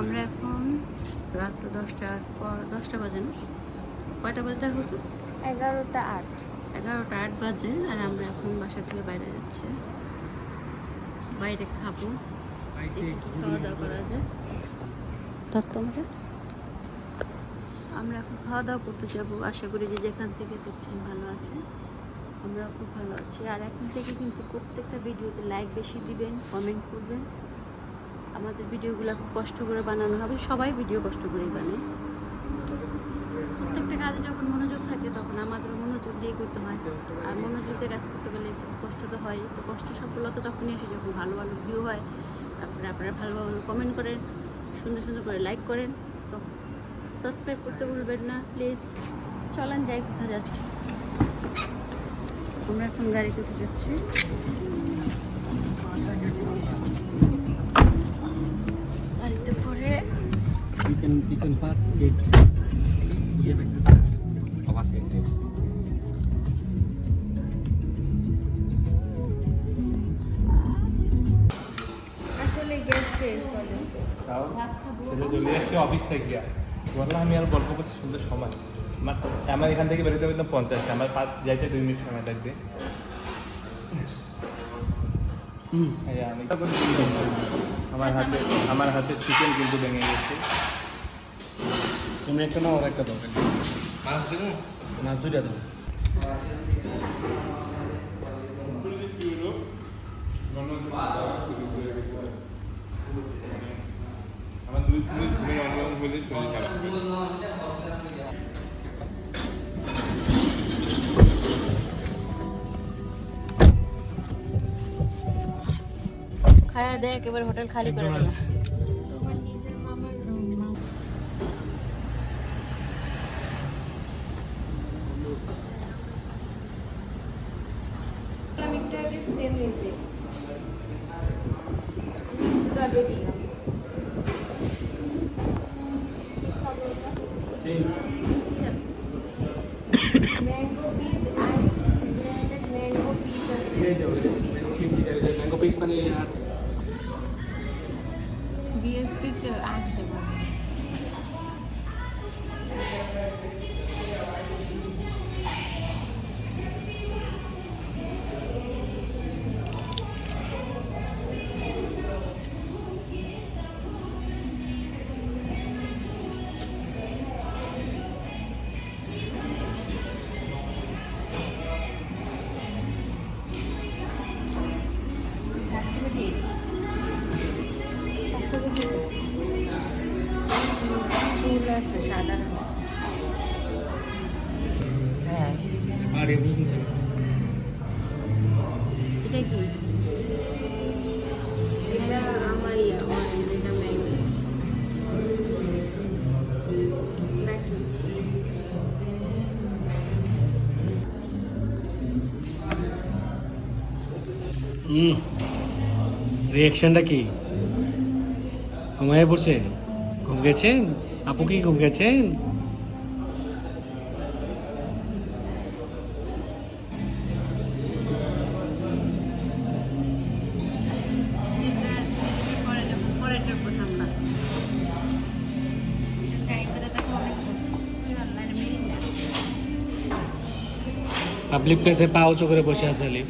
আমরা এখন রাত দশটার পর দশটা বাজে না? কয়টা বাজে দেখা হতো এগারোটা আট। এগারোটা আট বাজে আর আমরা এখন বাসা থেকে বাইরে যাচ্ছি। বাইরে খাব। খাওয়া দাওয়া করা যায়। আমরা এখন খাওয়া দাওয়া করতে যাব। আশা করি যে যেখান থেকে দেখছেন ভালো আছে। আমরা খুব ভালো আছি। আর এখন থেকে কিন্তু প্রত্যেকটা ভিডিওতে লাইক বেশি দিবেন কমেন্ট করবেন। আমাদের ভিডিওগুলো খুব কষ্ট করে বানানো হবে, সবাই ভিডিও কষ্ট করেই বানায় প্রত্যেকটা কাজে যখন মনোযোগ থাকে, তখন আমাদের মনোযোগ দিয়ে করতে হয়। আর মনোযোগ দিয়ে কাজ করতে গেলে কষ্ট তো হয়, তো কষ্ট, সফলতা তখনই আসে যখন ভালো ভালো ভিউ হয়। তারপরে আপনারা ভালো ভালো কমেন্ট করেন, সুন্দর সুন্দর করে লাইক করেন। তো সাবস্ক্রাইব করতে ভুলবেন না প্লিজ চলেন যাই কোথায় যাচ্ছি। আমরা এখন গাড়িতে উঠে যাচ্ছি গাড়িতে করে You can you can pass gate. We have. Pass office থেকে বললাম আমি আর গল্প করতে সুন্দর সময় আমার আমার এখান থেকে বেরোতে বেরোতে পঞ্চাশ আমার পাঁচ যাইতে দুই মিনিট সময় লাগবে। আমার হাতে আমার হাতে চিকেন কিন্তু ভেঙে গেছে। তুমি একটা না ওর একটা দাও। মাছ দেবো মাছ দুইটা দাও। আমার দুই মিনিট ঘুমিয়ে অনিয়ম হলে শরীর খারাপ খায়া দেয় একেবারে হোটেল খালি করে দিলাম। আমি একটু আগে সেম নিয়েছি ডাবেরি mango peach ice blended mango peach mango peach মানে আছে বিএসপিতে আসে চুল আছে সাদা হ্যাঁ। এটা কি? এটা আমার ইয়া অরেঞ্জ এটা ম্যাঙ্গো নাকি? হুম রিয়াকশনটা কি? ঘুমায় পড়ছে? ঘুম গেছেন আপু কি ঘুম গেছেন পাবলিক প্লেসে পা উঁচু করে বসে আছে আলিফ।